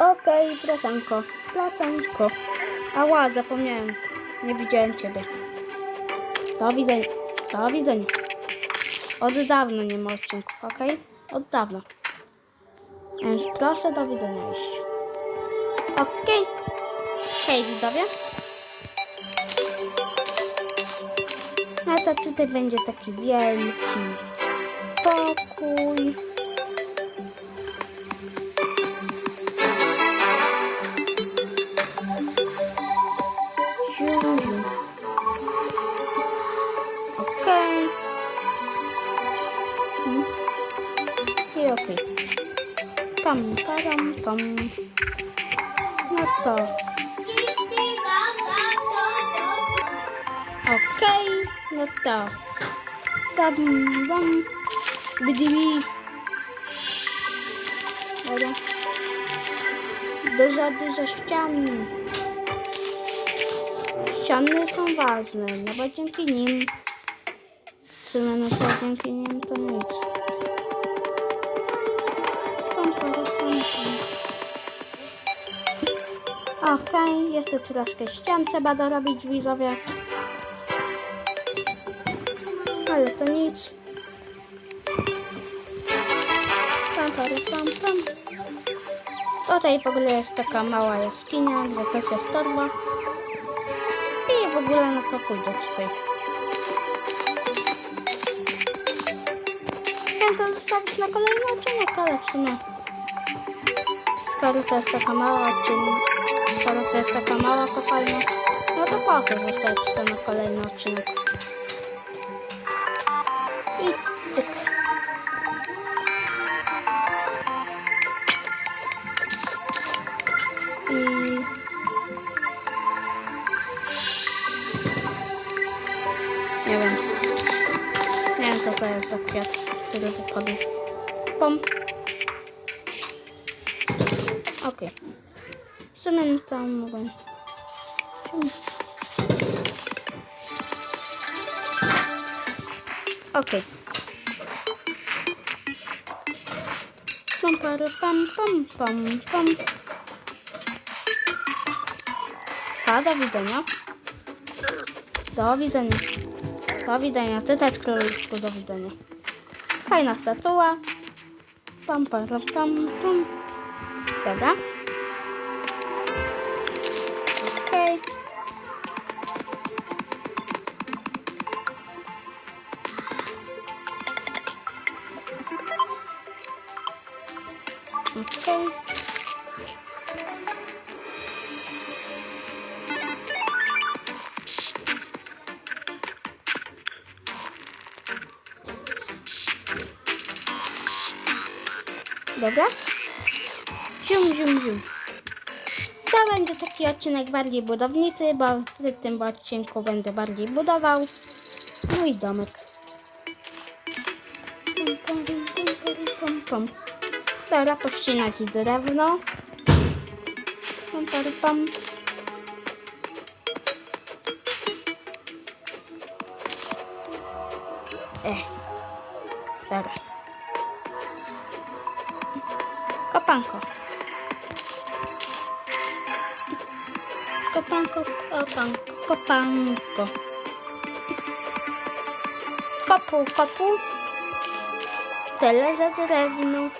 Okej, wracanko, wracanko. Ała, zapomniałem. Nie widziałem ciebie. Do widzenia. Do widzenia. Od dawna nie ma odcinków, okej? Od dawna. Więc proszę do widzenia iść. Okej. Hej widzowie. No to tutaj będzie taki wielki pokój. Pam, param, pam. No to. Okej, no to. Tam, tam. Skibidi. Dobra. Dużo, dużo ścian. Ściany są ważne, no bo dzięki nim, w sumie no to dzięki nim to nic. Okej, jest tu troszkę ścian, trzeba dorobić widzowie. Ale to nic. Pam, pam, pam. Tutaj w ogóle jest taka mała jaskinia, gdzie też jest torba. I w ogóle no to pójdę tutaj. To zostawić na kolejny odcinek, ale w sumie skoro to jest taka mała odcinek, skoro to jest taka mała kopalnia, no to po co to na kolejny odcinek. I cyk. I Nie wiem. Nie wiem co to jest za kwiat, który wypadł. Pom. Okej. W sumie no tam. Okej. Pam, paru, pam, pam, pam, pam. A, do widzenia. Do widzenia. Do widzenia. Ty też króliczku, do widzenia. Fajna statua. Pam, pam, pam, pam, pam. Dobra. Okej. Okej. Dobra? Zium, zium, zium. To będzie taki odcinek bardziej budowniczy, bo w tym odcinku będę bardziej budował mój domek. Dobra, pościnać drewno. Pum, pum, pum. Eh. Dobra. Kopanko. Kopanko, kopanko, kopanko. Kopu, kopu. Tyle za drewno.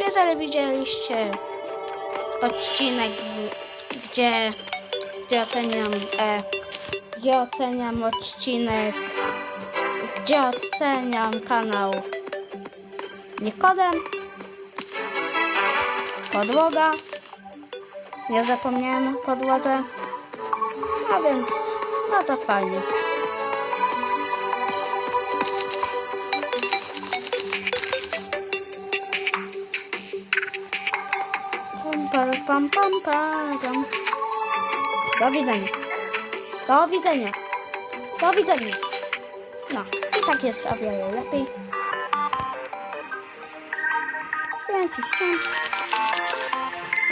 Jeżeli widzieliście odcinek, gdzie, gdzie oceniam, e, gdzie oceniam odcinek, gdzie oceniam kanał Nikodem, podłoga, nie zapomniałem o podłodze, a więc, no to fajnie. Pam, pam, pam, pam. Do widzenia. Do widzenia. Do widzenia. No, i tak jest o wiele lepiej. Więc.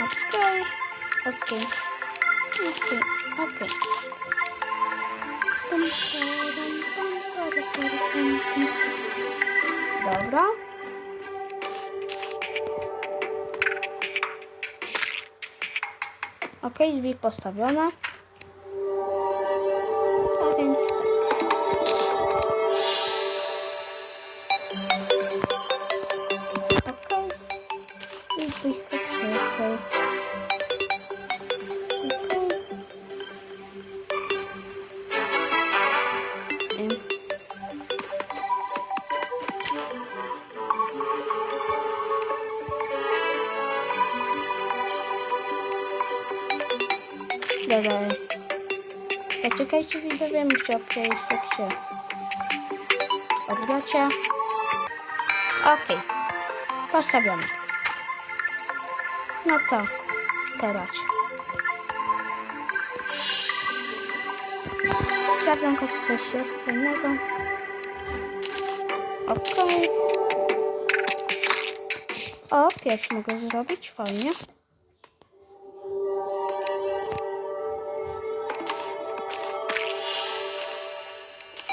Okej. Okej. Okej, okej. Dobra. Okay, drzwi postawione. A więc tak. Okej. I drzwi Dobra. Poczekajcie widzowie, muszę przejść jak się odwracia. Okej. Postawione. No to teraz. Sprawdzam, czy coś jest fajnego. Okej. O, piec mogę zrobić, fajnie.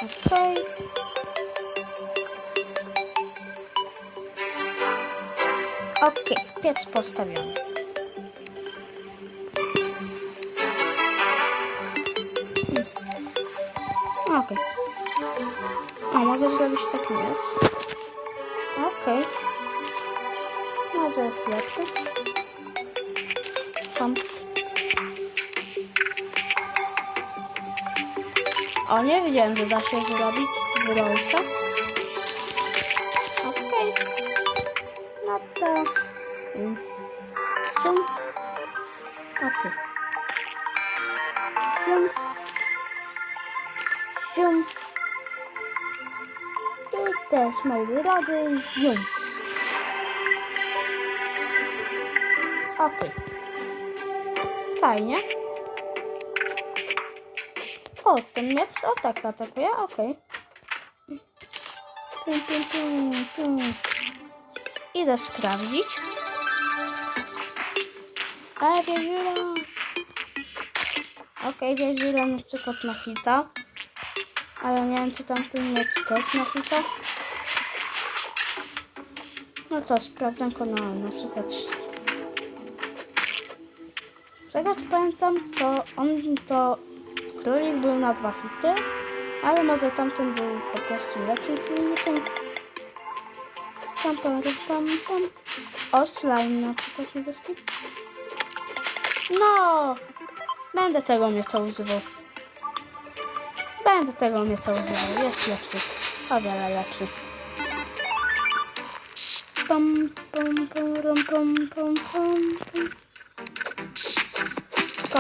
Okej. Okej, piec postawiony. Hmm. Okej. O, mogę zrobić taki piec. Okej. Może jest lepszy. Tam. O, nie wiedziałem, że da się zrobić z wyrolka. Okej. No to... Zoom. Okej. Zoom. Zoom. I też moi drodzy, zoom. Okej. Fajnie. O, ten miec o tak atakuje, okej. Tum. Idę sprawdzić. E, wieżyla. Okej, wieżyla na przykład na hita. Ale nie wiem, co tam ten miec też na hita. No to sprawdzam na, na przykład. Z tego co pamiętam, to on to Królik był na dwa hity, ale może tamten był po prostu lepszym królikiem. Pam, pam, pam, pam, pam. O, slime na przykład niebieski. No! Będę tego miecza używał. Będę tego miecza używał. Jest lepszy. O wiele lepszy. Pam, pam, ram, pam, pam, pam,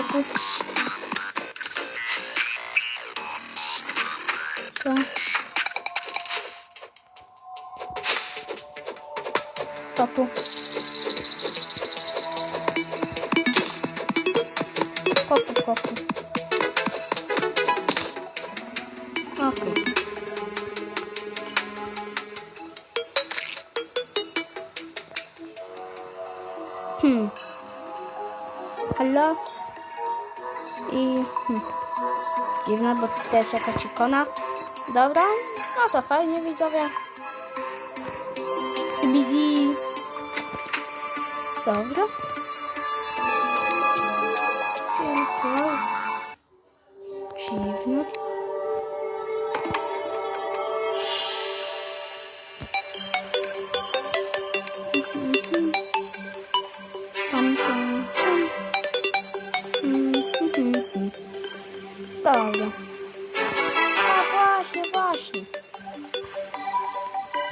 pam. Kapu. To. Kapu. Kopu, kopu. Okej. Hmm. Halo? I... Hmm. Dziwne, bo to jest jakaś ikona. Dobra, no to fajnie widzowie. Skibidi. Dobra. Dziwne.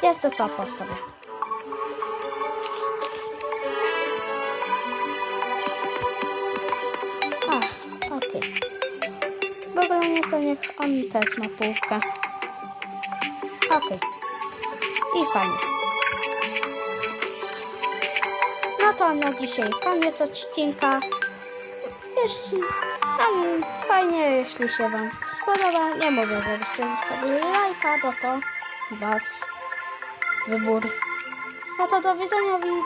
Jest to ta postawa. Ach, okej. W ogóle nie to niech on też ma półkę. Okej. I fajnie. No to na dzisiaj koniec odcinka. Jeśli um, fajnie, jeśli się Wam spodoba, nie mówię, żebyście zostawili lajka, bo to Was wybór. No to do widzenia, widzę.